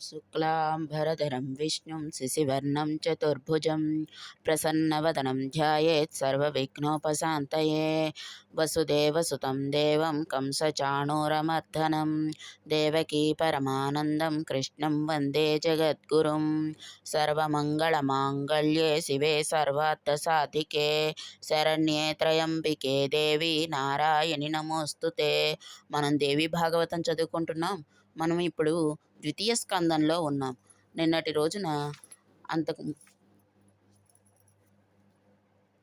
शुक्लाम्बरधरं विष्णुं शशिवर्णं चतुर्भुजं प्रसन्नवदनं ध्यायेत् सर्वविघ्नोपशान्तये वसुदेवसुतं देवं कंसचाणूरमर्दनं देवकी परमानन्दं कृष्णं वन्दे जगद्गुरुं सर्वमङ्गलमाङ्गल्ये शिवे सर्वार्थसाधिके శరణ్యే త్రయంబికే దేవి నారాయణి నమోస్తుతే మనం దేవి భాగవతం చదువుకుంటున్నాం మనం ఇప్పుడు ద్వితీయ స్కందంలో ఉన్నాం. నిన్నటి రోజున అంతకు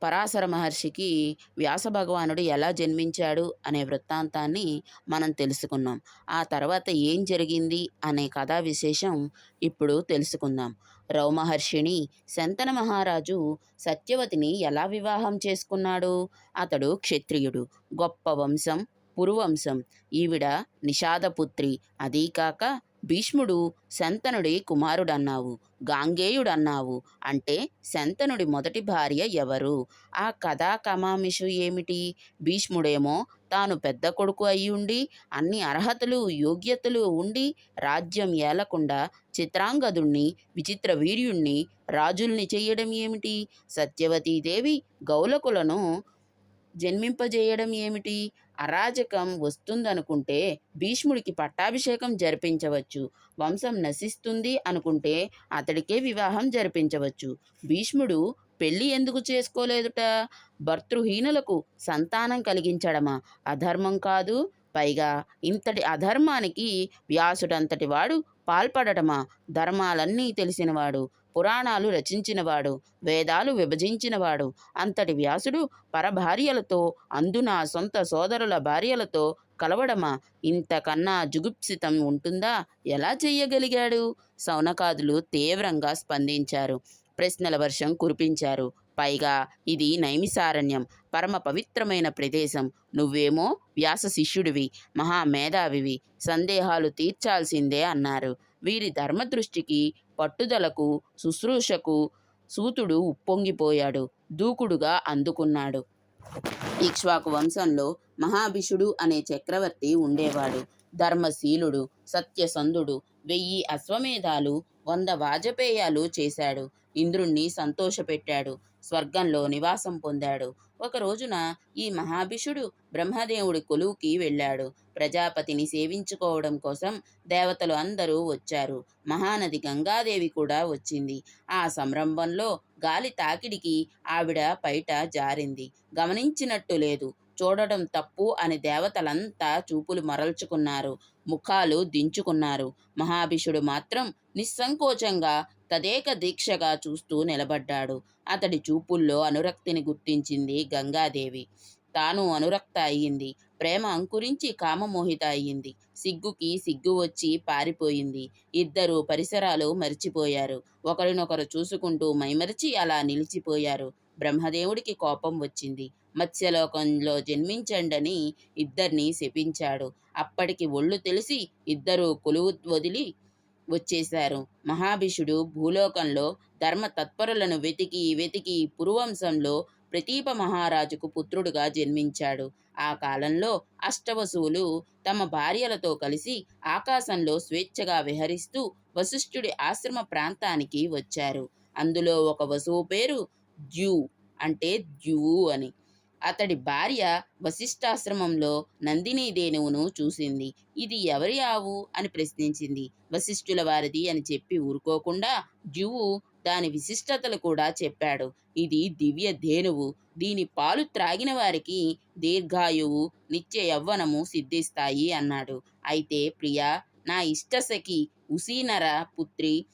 పరాశర మహర్షికి వ్యాస భగవానుడు ఎలా జన్మించాడు అనే వృత్తాంతాన్ని మనం తెలుసుకున్నాం. ఆ తర్వాత ఏం జరిగింది అనే కథా విశేషం ఇప్పుడు తెలుసుకుందాం. రౌ మహర్షిని శంతన మహారాజు సత్యవతిని ఎలా వివాహం చేసుకున్నాడు? అతడు క్షత్రియుడు గొప్ప వంశం పురువంశం ఈవిడ నిషాదపుత్రి అదీకాక భీష్ముడు శంతనుడి కుమారుడన్నావు గాంగేయుడన్నావు అంటే శంతనుడి మొదటి భార్య ఎవరు? ఆ కథా కమామిషు ఏమిటి? భీష్ముడేమో తాను పెద్ద కొడుకు అయ్యుండి అన్ని అర్హతలు యోగ్యతలు ఉండి రాజ్యం ఏలకుండా చిత్రాంగదుణ్ణి విచిత్ర వీర్యుణ్ణి రాజుల్ని చేయడం ఏమిటి? సత్యవతీదేవి గౌలకులను జన్మింపజేయడం ఏమిటి? అరాజకం వస్తుందనుకుంటే భీష్ముడికి పట్టాభిషేకం జరిపించవచ్చు. వంశం నశిస్తుంది అనుకుంటే అతడికే వివాహం జరిపించవచ్చు. భీష్ముడు పెళ్ళి ఎందుకు చేసుకోలేదుట? భర్తృహీనులకు సంతానం కలిగించడమా అధర్మం కాదు? పైగా ఇంతటి అధర్మానికి వ్యాసుడంతటి వాడు పాల్పడటమా? ధర్మాలన్నీ తెలిసినవాడు. పురాణాలు రచించినవాడు వేదాలు విభజించినవాడు. అంతటి వ్యాసుడు పరభార్యలతో అందున సొంత సోదరుల భార్యలతో కలవడమా? ఇంతకన్నా జుగుప్సితం ఉంటుందా? ఎలా చెయ్యగలిగాడు? సౌనకాదులు తీవ్రంగా స్పందించారు. ప్రశ్నల వర్షం కురిపించారు. పైగా ఇది నైమిసారణ్యం పరమ పవిత్రమైన ప్రదేశం. నువ్వేమో వ్యాస శిష్యుడివి మహామేధావివి సందేహాలు తీర్చాల్సిందే అన్నారు. వీరి ధర్మదృష్టికి పట్టుదలకు శుశ్రూషకు సూతుడు ఉప్పొంగిపోయాడు. దూకుడుగా అందుకున్నాడు. ఇక్ష్వాకు వంశంలో మహాభిషుడు అనే చక్రవర్తి ఉండేవాడు. ధర్మశీలుడు సత్యసంధుడు వెయ్యి అశ్వమేధాలు వంద వాజపేయాలు చేశాడు. ఇంద్రుణ్ణి సంతోషపెట్టాడు. స్వర్గంలో నివాసం పొందాడు. ఒక రోజున ఈ మహాభిషుడు బ్రహ్మదేవుడి కొలువుకి వెళ్ళాడు. ప్రజాపతిని సేవించుకోవడం కోసం దేవతలు అందరూ వచ్చారు. మహానది గంగాదేవి కూడా వచ్చింది. ఆ సంరంభంలో గాలి తాకిడికి ఆవిడ పైట జారింది. గమనించినట్టు లేదు. చూడడం తప్పు అని దేవతలంతా చూపులు మరల్చుకున్నారు. ముఖాలు దించుకున్నారు. మహాభిషుడు మాత్రం నిస్సంకోచంగా తదేక దీక్షగా చూస్తూ నిలబడ్డాడు. అతడి చూపుల్లో అనురక్తిని గుర్తించింది గంగాదేవి. తాను అనురక్త అయ్యింది. ప్రేమ అంకురించి కామమోహిత అయ్యింది. సిగ్గుకి సిగ్గు వచ్చి పారిపోయింది. ఇద్దరు పరిసరాలు మరిచిపోయారు. ఒకరినొకరు చూసుకుంటూ మైమరిచి అలా నిలిచిపోయారు. బ్రహ్మదేవుడికి కోపం వచ్చింది. మత్స్యలోకంలో జన్మించండని ఇద్దరిని శపించాడు. అప్పటికి ఒళ్ళు తెలిసి ఇద్దరు కొలువు వదిలి వచ్చేశారు. మహాభిషుడు భూలోకంలో ధర్మ తత్పరులను వెతికి వెతికి పురువంశంలో ప్రతీప మహారాజుకు పుత్రుడుగా జన్మించాడు. ఆ కాలంలో అష్టవసువులు తమ భార్యలతో కలిసి ఆకాశంలో స్వేచ్ఛగా విహరిస్తూ వశిష్ఠుడి ఆశ్రమ ప్రాంతానికి వచ్చారు. అందులో ఒక వసువు పేరు ద్యూ అంటే ద్యువు అని. అతడి భార్య వశిష్ఠాశ్రమంలో నందిని దేనువును చూసింది. ఇది ఎవరి ఆవు? అని ప్రశ్నించింది. వశిష్ఠుల వారిది అని చెప్పి ఊరుకోకుండా జువు దాని విశిష్టతలు కూడా చెప్పాడు. ఇది దివ్య ధేనువు. దీని పాలు త్రాగిన వారికి దీర్ఘాయువు నిత్య యవ్వనము సిద్ధిస్తాయి అన్నాడు. అయితే ప్రియా నా ఇష్టసఖి ఉసీనర పుత్రి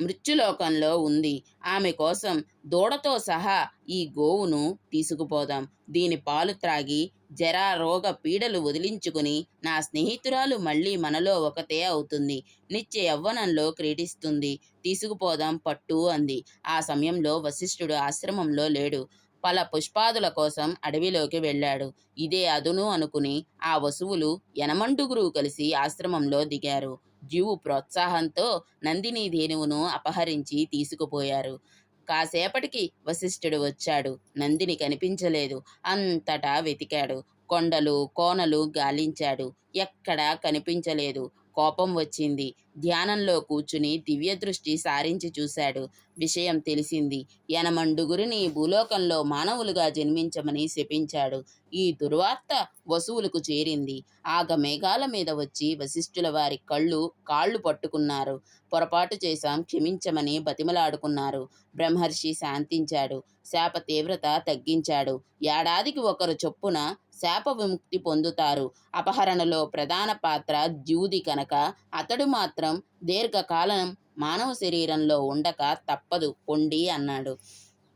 మృత్యులోకంలో ఉంది. ఆమె కోసం దూడతో సహా ఈ గోవును తీసుకుపోదాం. దీని పాలు త్రాగి జరా రోగ పీడలు వదిలించుకుని నా స్నేహితురాలు మళ్ళీ మనలో ఒకతే అవుతుంది. నిత్య యవ్వనంలో క్రీడిస్తుంది. తీసుకుపోదాం పట్టు అంది. ఆ సమయంలో వశిష్ఠుడు ఆశ్రమంలో లేడు. పల పుష్పాదుల కోసం అడవిలోకి వెళ్ళాడు. ఇదే అదును అనుకుని ఆ వసువులు యనమండుగురు కలిసి ఆశ్రమంలో దిగారు. జీవు ప్రోత్సాహంతో నందిని ధేనువును అపహరించి తీసుకుపోయారు. కాసేపటికి వశిష్ఠుడు వచ్చాడు. నందిని కనిపించలేదు. అంతటా వెతికాడు. కొండలు కోనలు గాలించాడు. ఎక్కడా కనిపించలేదు. కోపం వచ్చింది. ధ్యానంలో కూర్చుని దివ్య దృష్టి సారించి చూశాడు. విషయం తెలిసింది. యనమండుగురిని భూలోకంలో మానవులుగా జన్మించమని శపించాడు. ఈ దుర్వార్త వసువులకు చేరింది. ఆగ మేఘాల మీద వచ్చి వశిష్ఠుల వారి కళ్ళు కాళ్ళు పట్టుకున్నారు. పొరపాటు చేశాం క్షమించమని బతిమలాడుకున్నారు. బ్రహ్మర్షి శాంతించాడు. శాప తీవ్రత తగ్గించాడు. ఏడాదికి ఒకరు చొప్పున శాప విముక్తి పొందుతారు. అపహరణలో ప్రధాన పాత్ర ద్యూది కనుక. అతడు మాత్రం దీర్ఘకాలం మానవ శరీరంలో ఉండక తప్పదు పొండి అన్నాడు.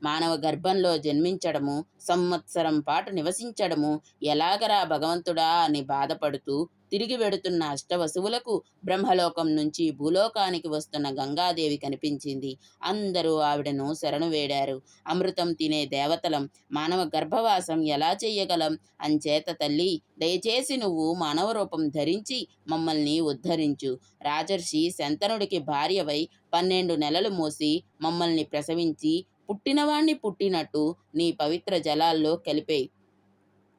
మానవ గర్భంలో జన్మించడము సంవత్సరం పాటు నివసించడము ఎలాగరా భగవంతుడా అని బాధపడుతూ తిరిగి వెడుతున్న అష్టవసువులకు బ్రహ్మలోకం నుంచి భూలోకానికి వస్తున్న గంగాదేవి కనిపించింది. అందరూ ఆవిడను శరణు వేడారు. అమృతం తినే దేవతలం మానవ గర్భవాసం ఎలా చెయ్యగలం అంచేత తల్లి దయచేసి నువ్వు మానవ రూపం ధరించి మమ్మల్ని ఉద్ధరించు. రాజర్షి శంతనుడికి భార్యవై పన్నెండు నెలలు మోసి మమ్మల్ని ప్రసవించి పుట్టినవాణ్ణి పుట్టినట్టు నీ పవిత్ర జలాల్లో కలిపేయి.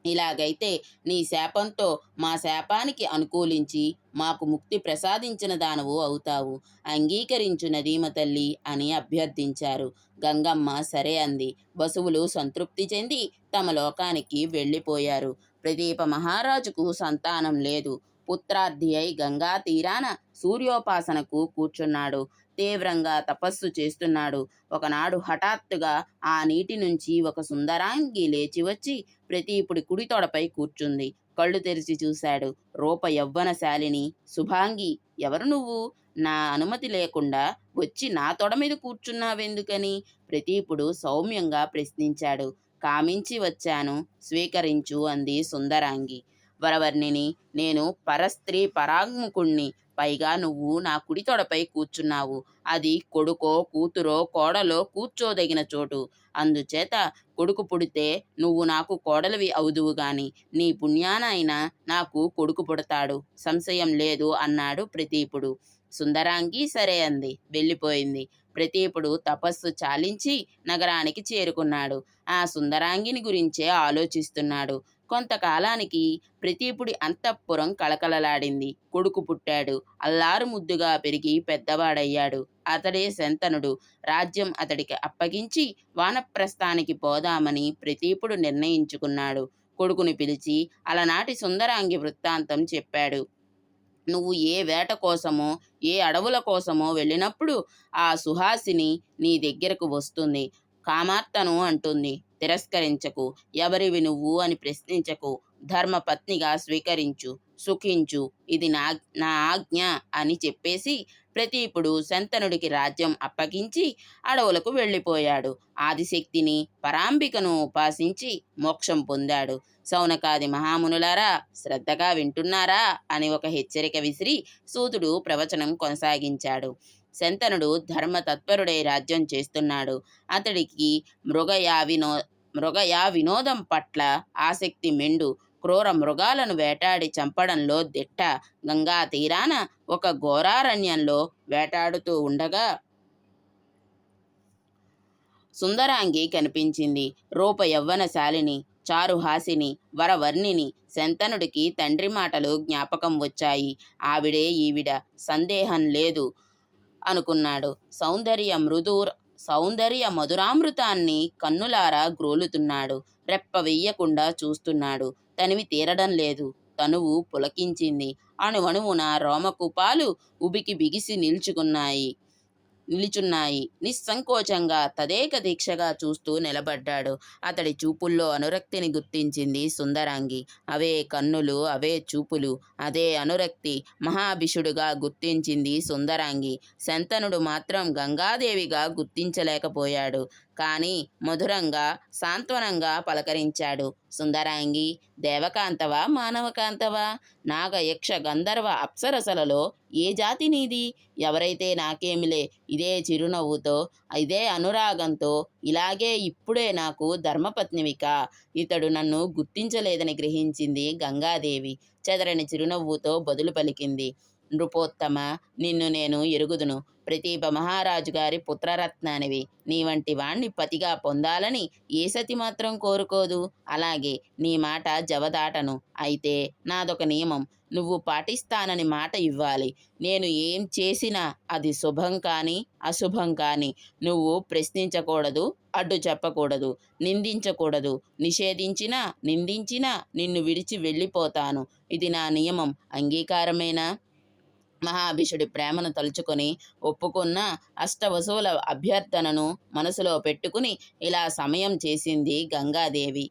ఇలాగైతే నీ శాపంతో మా శాపానికి అనుకూలించి మాకు ముక్తి ప్రసాదించిన దానవు అవుతావు. అంగీకరించు నదీమ తల్లి అని అభ్యర్థించారు. గంగమ్మ సరే అంది. బసువులు సంతృప్తి చెంది తమ లోకానికి వెళ్ళిపోయారు. ప్రదీప మహారాజుకు సంతానం లేదు. పుత్రార్థి అయి గంగా తీరాన సూర్యోపాసనకు కూర్చున్నాడు. తీవ్రంగా తపస్సు చేస్తున్నాడు. ఒకనాడు హఠాత్తుగా ఆ నీటి నుంచి ఒక సుందరాంగి లేచి వచ్చి ప్రతీపుడి కుడి తొడపై కూర్చుంది. కళ్ళు తెరిచి చూశాడు. రూప యవ్వనశాలిని శుభాంగి ఎవరు నువ్వు? నా అనుమతి లేకుండా వచ్చి నా తొడ మీద కూర్చున్నావెందుకని? ప్రతీపుడు సౌమ్యంగా ప్రశ్నించాడు. కామించి వచ్చాను. స్వీకరించు అంది సుందరాంగి. వరవర్ణిని నేను పరస్త్రీ పరాంగుకుణ్ణి పైగా నువ్వు నా కుడి తొడపై కూర్చున్నావు. అది కొడుకో కూతురో కోడలో కూర్చోదగిన చోటు. అందుచేత కొడుకు పుడితే నువ్వు నాకు కోడలివి అవుదువు గాని నీ పుణ్యానైన నాకు కొడుకు పుడతాడు. సంశయం లేదు అన్నాడు ప్రతీపుడు. సుందరాంగి సరే అంది. వెళ్ళిపోయింది. ప్రతీపుడు తపస్సు చాలించి నగరానికి చేరుకున్నాడు. ఆ సుందరాంగిని గురించే ఆలోచిస్తున్నాడు. కొంతకాలానికి ప్రతీపుడి అంతఃపురం కళకళలాడింది. కొడుకు పుట్టాడు. అల్లారు ముద్దుగా పెరిగి పెద్దవాడయ్యాడు. అతడే శంతనుడు. రాజ్యం అతడికి అప్పగించి వానప్రస్థానికి పోదామని ప్రతీపుడు నిర్ణయించుకున్నాడు. కొడుకుని పిలిచి అలనాటి సుందరాంగి వృత్తాంతం చెప్పాడు. నువ్వు ఏ వేట కోసమో ఏ అడవుల కోసమో వెళ్ళినప్పుడు ఆ సుహాసిని నీ దగ్గరకు వస్తుంది. కామార్తను అంటుంది. తిరస్కరించకు. ఎవరివి నువ్వు అని ప్రశ్నించకు. ధర్మపత్నిగా స్వీకరించు సుఖించు. ఇది నా నా ఆజ్ఞ అని చెప్పేసి ప్రతీపుడు శంతనుడికి రాజ్యం అప్పగించి అడవులకు వెళ్ళిపోయాడు. ఆదిశక్తిని పరాంబికను ఉపాసించి మోక్షం పొందాడు. సౌనకాది మహామునులారా శ్రద్ధగా వింటున్నారా అని ఒక హెచ్చరిక విసిరి సూతుడు ప్రవచనం కొనసాగించాడు. శంతనుడు ధర్మతత్పరుడై రాజ్యం చేస్తున్నాడు. అతడికి మృగయా వినో మృగయా వినోదం పట్ల ఆసక్తి మెండు. క్రూర మృగాలను వేటాడి చంపడంలో దిట్ట. గంగా తీరాన ఒక ఘోరారణ్యంలో వేటాడుతూ ఉండగా సుందరాంగి కనిపించింది. రూప యవ్వనశాలిని చారుహాసిని వరవర్ణిని శంతనుడికి తండ్రి మాటలు జ్ఞాపకం వచ్చాయి. ఆవిడే ఈవిడ. సందేహం లేదు. అనుకున్నాడు. సౌందర్య మృదూర్ సౌందర్య మధురామృతాన్ని కన్నులారా గ్రోలుతున్నాడు. రెప్ప వెయ్యకుండా చూస్తున్నాడు. తనివి తీరడం లేదు. తనువు పులకించింది. అణువణువున రోమకుపాలు ఉబికి బిగిసి నిల్చుకున్నాయి. నిలుచున్నాయి. నిస్సంకోచంగా తదేక దీక్షగా చూస్తూ నిలబడ్డాడు. అతడి చూపుల్లో అనురక్తిని గుర్తించింది సుందరాంగి. అవే కన్నులు అవే చూపులు అదే అనురక్తి మహాభిషుడుగా గుర్తించింది సుందరాంగి. శంతనుడు మాత్రం గంగాదేవిగా గుర్తించలేకపోయాడు. కానీ మధురంగా సాంత్వనంగా పలకరించాడు. సుందరాంగి దేవకాంతవా మానవకాంతవా? నాగ యక్ష గంధర్వ అప్సరసలలో ఏ జాతి నీది? ఎవరైతే నాకేమిలే ఇదే చిరునవ్వుతో ఇదే అనురాగంతో ఇలాగే ఇప్పుడే నాకు ధర్మపత్నివిక. ఇతడు నన్ను గుర్తించలేదని గ్రహించింది గంగాదేవి. చెదరని చిరునవ్వుతో బదులు పలికింది. నృపోత్తమ. నిన్ను నేను ఎరుగుదును. ప్రతీప మహారాజు గారి పుత్రరత్నానివి. నీ వంటి వాణ్ణి పతిగా పొందాలని ఏ సతి మాత్రం కోరుకోదు. అలాగే నీ మాట జవదాటను. అయితే నాదొక నియమం. నువ్వు పాటిస్తానని మాట ఇవ్వాలి. నేను ఏం చేసినా అది శుభం కానీ అశుభం కానీ. నువ్వు ప్రశ్నించకూడదు అడ్డు చెప్పకూడదు నిందించకూడదు. నిషేధించినా నిందించినా నిన్ను విడిచి వెళ్ళిపోతాను. ఇది నా నియమం. అంగీకారమేనా? మహాభిషుడి ప్రేమను తలుచుకొని ఒప్పుకున్న అష్టవసువుల అభ్యర్థనను మనసులో పెట్టుకుని ఇలా సమయం చేసింది గంగాదేవి.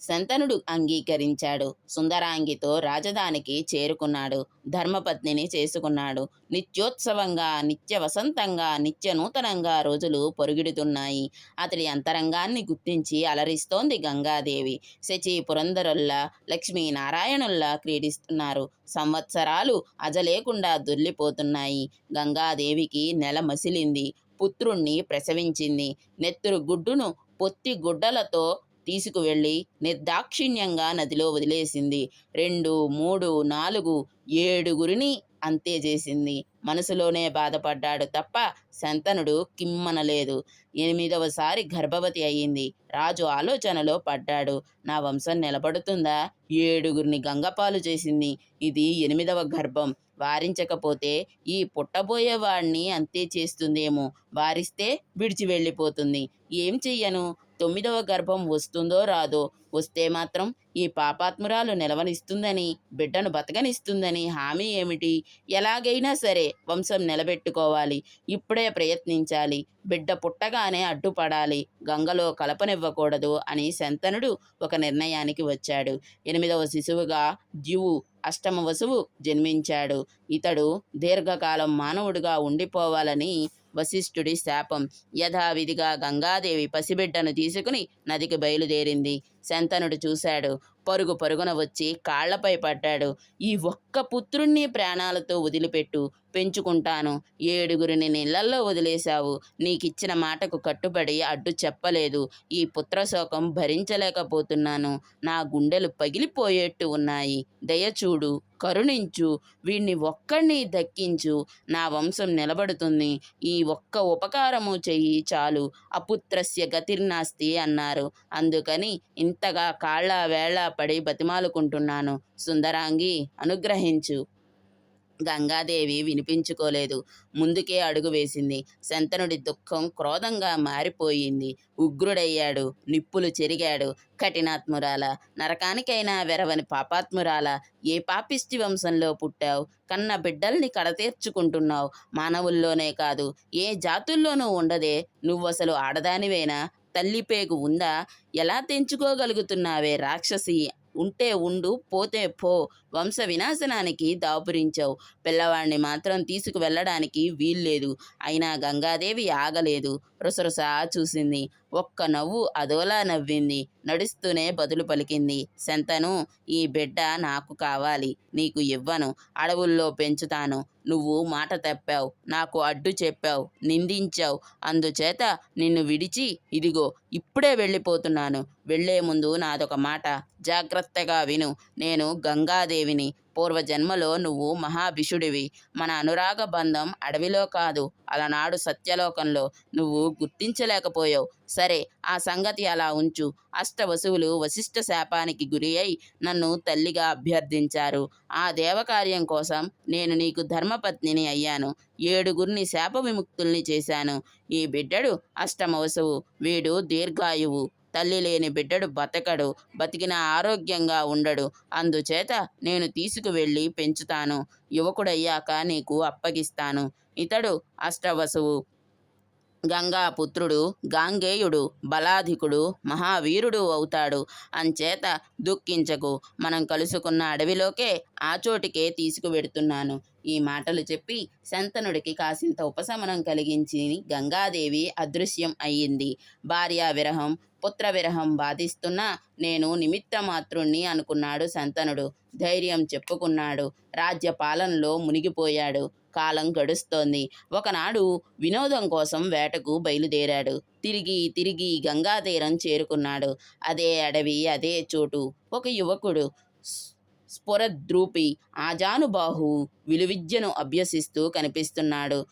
శంతనుడు అంగీకరించాడు. సుందరాంగితో రాజధానికి చేరుకున్నాడు. ధర్మపత్నిని చేసుకున్నాడు. నిత్యోత్సవంగా నిత్య వసంతంగా నిత్య నూతనంగా రోజులు పొరుగిడుతున్నాయి. అతడి అంతరంగాన్ని గుర్తించి అలరిస్తోంది గంగాదేవి. శచి పురంధరుల్లా లక్ష్మీనారాయణుల్లా క్రీడిస్తున్నారు. సంవత్సరాలు అజలేకుండా దొర్లిపోతున్నాయి. గంగాదేవికి నెల మసిలింది. పుత్రుణ్ణి ప్రసవించింది. నెత్తురు గుడ్డును పొత్తి గుడ్డలతో తీసుకువెళ్ళి నిర్దాక్షిణ్యంగా నదిలో వదిలేసింది. రెండు మూడు నాలుగు ఏడుగురిని అంతే చేసింది. మనసులోనే బాధపడ్డాడు తప్ప శంతనుడు కిమ్మనలేదు. ఎనిమిదవసారి గర్భవతి అయ్యింది. రాజు ఆలోచనలో పడ్డాడు. నా వంశం నిలబడుతుందా? ఏడుగురిని గంగపాలు చేసింది. ఇది ఎనిమిదవ గర్భం. వారించకపోతే ఈ పుట్టబోయేవాడిని అంతే చేస్తుందేమో. వారిస్తే విడిచి వెళ్ళిపోతుంది ఏం చెయ్యను? తొమ్మిదవ గర్భం వస్తుందో రాదో వస్తే మాత్రం ఈ పాపాత్మురాలు నిలవనిస్తుందని బిడ్డను బతకనిస్తుందని హామీ ఏమిటి? ఎలాగైనా సరే వంశం నిలబెట్టుకోవాలి ఇప్పుడే ప్రయత్నించాలి బిడ్డ పుట్టగానే అడ్డుపడాలి గంగలో కలపనివ్వకూడదు అని శంతనుడు ఒక నిర్ణయానికి వచ్చాడు. ఎనిమిదవ శిశువుగా ద్యువు అష్టమ వసువు జన్మించాడు. ఇతడు దీర్ఘకాలం మానవుడిగా ఉండిపోవాలని వశిష్ఠుడి శాపం. యథావిధిగా గంగాదేవి పసిబిడ్డను తీసుకుని నదికి బయలుదేరింది. శంతనుడు చూశాడు. పరుగు పరుగున వచ్చి కాళ్ళపై పడ్డాడు. ఈ ఒక్క పుత్రుణ్ణి ప్రాణాలతో వదిలిపెట్టు. పెంచుకుంటాను. ఏడుగురిని నీళ్ళల్లో వదిలేశావు. నీకిచ్చిన మాటకు కట్టుబడి అడ్డు చెప్పలేదు. ఈ పుత్రశోకం భరించలేకపోతున్నాను. నా గుండెలు పగిలిపోయేట్టు ఉన్నాయి. దయచూడు కరుణించు. వీణ్ణి ఒక్కడిని దక్కించు. నా వంశం నిలబడుతుంది. ఈ ఒక్క ఉపకారము చెయ్యి చాలు. అపుత్రస్య గతిర్నాస్తి అన్నారు. అందుకని ఇంతగా కాళ్ళ వేళ పడి బతిమాలుకుంటున్నాను. సుందరాంగి అనుగ్రహించు. గంగాదేవి వినిపించుకోలేదు. ముందుకే అడుగు వేసింది. శంతనుడి దుఃఖం క్రోధంగా మారిపోయింది. ఉగ్రుడయ్యాడు. నిప్పులు చెరిగాడు. కఠినాత్మురాల. నరకానికైనా వెరవని పాపాత్మురాల. ఏ పాపిష్టి వంశంలో పుట్టావు? కన్న బిడ్డల్ని కడతీర్చుకుంటున్నావు. మానవుల్లోనే కాదు. ఏ జాతుల్లోనూ ఉండదే. నువ్వసలు ఆడదానివేనా? తల్లిపేగు ఉందా? ఎలా తెంచుకోగలుగుతున్నావే రాక్షసి ఉంటే ఉండు పోతే పో. వంశ వినాశనానికి దాపురించావు. పిల్లవాడిని మాత్రం తీసుకువెళ్ళడానికి వీల్లేదు. అయినా గంగాదేవి ఆగలేదు. రుసరుస చూసింది. ఒక్క నవ్వు అదోలా నవ్వింది. నడుస్తూనే బదులు పలికింది. శంతను ఈ బిడ్డ నాకు కావాలి. నీకు ఇవ్వను. అడవుల్లో పెంచుతాను. నువ్వు మాట తప్పావు. నాకు అడ్డు చెప్పావు. నిందించావు. అందుచేత నిన్ను విడిచి ఇదిగో ఇప్పుడే వెళ్ళిపోతున్నాను. వెళ్ళే ముందు నాదొక మాట. జాగ్రత్తగా విను. నేను గంగాదేవిని. పూర్వజన్మలో నువ్వు మహాభిషుడివి. మన అనురాగ బంధం అడవిలో కాదు అలనాడు సత్యలోకంలో నువ్వు గుర్తించలేకపోయావు. సరే ఆ సంగతి అలా ఉంచు. అష్టవసువులు వశిష్ఠ శాపానికి గురి అయి నన్ను తల్లిగా అభ్యర్థించారు. ఆ దేవకార్యం కోసం నేను నీకు ధర్మపత్నిని అయ్యాను. ఏడుగురిని శాప విముక్తుల్ని చేశాను. ఈ బిడ్డడు అష్టమవసువు. వీడు దీర్ఘాయువు. తల్లి లేని బిడ్డడు బతకడు బతికిన ఆరోగ్యంగా ఉండడు. అందుచేత నేను తీసుకువెళ్ళి పెంచుతాను. యువకుడయ్యాక నీకు అప్పగిస్తాను. ఇతడు అష్టవసువు. గంగా పుత్రుడు గాంగేయుడు బలాధికుడు మహావీరుడు అవుతాడు. అంచేత దుఃఖించకు. మనం కలుసుకున్న అడవిలోకే ఆ చోటికే తీసుకువెడుతున్నాను. ఈ మాటలు చెప్పి శంతనుడికి కాసింత ఉపశమనం కలిగించి గంగాదేవి అదృశ్యం అయ్యింది. భార్యా విరహం పుత్ర విరహం బాధిస్తున్నా నేను నిమిత్త మాతృణ్ణి అనుకున్నాడు శంతనుడు. ధైర్యం చెప్పుకున్నాడు. రాజ్య పాలనలో మునిగిపోయాడు. కాలం గడుస్తోంది. ఒకనాడు వినోదం కోసం వేటకు బయలుదేరాడు. తిరిగి తిరిగి గంగా తీరం చేరుకున్నాడు. అదే అడవి అదే చోటు. ఒక యువకుడు స్ఫురద్రూపి ఆజానుబాహు విలువిద్యను అభ్యసిస్తూ కనిపిస్తున్నాడు.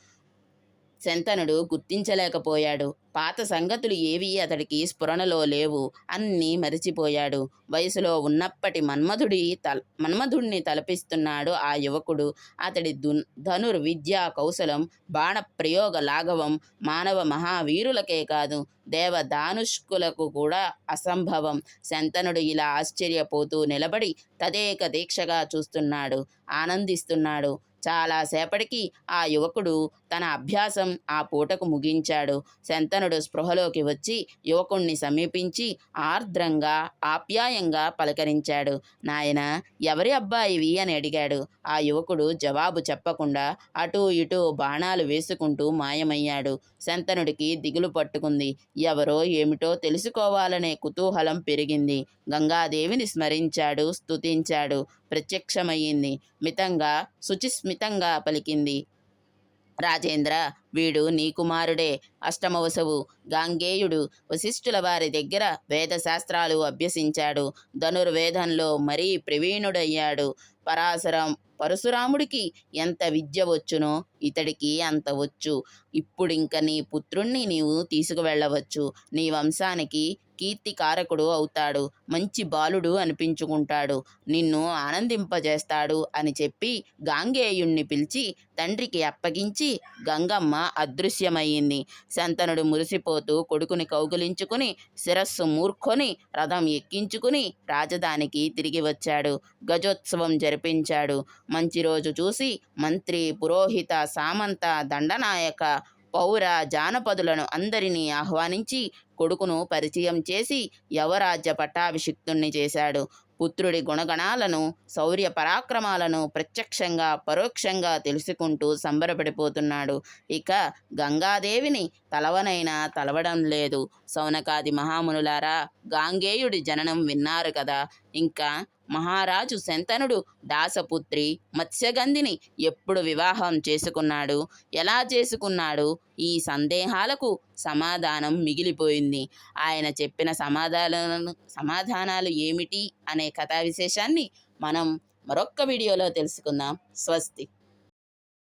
శంతనుడు గుర్తించలేకపోయాడు. పాత సంగతులు ఏవీ అతడికి స్ఫురణలో లేవు. అన్నీ మరిచిపోయాడు. వయసులో ఉన్నప్పటి మన్మధుడి తల మన్మధుడిని తలపిస్తున్నాడు ఆ యువకుడు. అతడి దున్ ధనుర్ విద్యా కౌశలం బాణప్రయోగ లాఘవం మానవ మహావీరులకే కాదు దేవదానుష్కులకు కూడా అసంభవం. శంతనుడు ఇలా ఆశ్చర్యపోతూ నిలబడి తదేక దీక్షగా చూస్తున్నాడు ఆనందిస్తున్నాడు. చాలాసేపటికి ఆ యువకుడు తన అభ్యాసం ఆ పూటకు ముగించాడు. శంతనుడు స్పృహలోకి వచ్చి యువకుణ్ణి సమీపించి ఆర్ద్రంగా ఆప్యాయంగా పలకరించాడు. నాయన ఎవరి అబ్బాయివి అని అడిగాడు. ఆ యువకుడు జవాబు చెప్పకుండా అటూ ఇటూ బాణాలు వేసుకుంటూ మాయమయ్యాడు. శంతనుడికి దిగులు పట్టుకుంది. ఎవరో ఏమిటో తెలుసుకోవాలనే కుతూహలం పెరిగింది. గంగాదేవిని స్మరించాడు స్తుతించాడు. ప్రత్యక్షమయ్యింది. మితంగా శుచిస్మితంగా పలికింది. రాజేంద్ర వీడు నీ కుమారుడే. అష్టమవసవు గాంగేయుడు వశిష్ఠుల వారి దగ్గర వేదశాస్త్రాలు అభ్యసించాడు. ధనుర్వేదంలో మరీ ప్రవీణుడయ్యాడు. పరాశరం పరశురాముడికి ఎంత విద్య వచ్చునో ఇతడికి అంత వచ్చు. ఇప్పుడింక నీ పుత్రుణ్ణి నీవు తీసుకువెళ్ళవచ్చు. నీ వంశానికి కీర్తికారకుడు అవుతాడు. మంచి బాలుడు అనిపించుకుంటాడు. నిన్ను ఆనందింపజేస్తాడు అని చెప్పి గాంగేయుణ్ణి పిలిచి తండ్రికి అప్పగించి గంగమ్మ అదృశ్యమయ్యింది. శంతనుడు మురిసిపోతూ కొడుకుని కౌగిలించుకుని శిరస్సు మూర్ఖొని రథం ఎక్కించుకుని రాజధానికి తిరిగి వచ్చాడు. గజోత్సవం జరిపించాడు. మంచి రోజు చూసి మంత్రి పురోహిత సామంత దండనాయక పౌర జానపదులను అందరినీ ఆహ్వానించి కొడుకును పరిచయం చేసి యవరాజ్య పట్టాభిషిక్తుణ్ణి చేశాడు. పుత్రుడి గుణగణాలను శౌర్య పరాక్రమాలను ప్రత్యక్షంగా పరోక్షంగా తెలుసుకుంటూ సంబరపడిపోతున్నాడు. ఇక గంగాదేవిని తలవనైనా తలవడం లేదు. సౌనకాది మహామునులారా గాంగేయుడి జననం విన్నారు కదా. ఇంకా మహారాజు శంతనుడు దాసపుత్రి మత్స్యగంధిని ఎప్పుడు వివాహం చేసుకున్నాడు? ఎలా చేసుకున్నాడు? ఈ సందేహాలకు సమాధానం మిగిలిపోయింది. ఆయన చెప్పిన సమాధానాలను సమాధానాలు ఏమిటి? అనే కథా విశేషాన్ని మనం మరొక్క వీడియోలో తెలుసుకుందాం. స్వస్తి.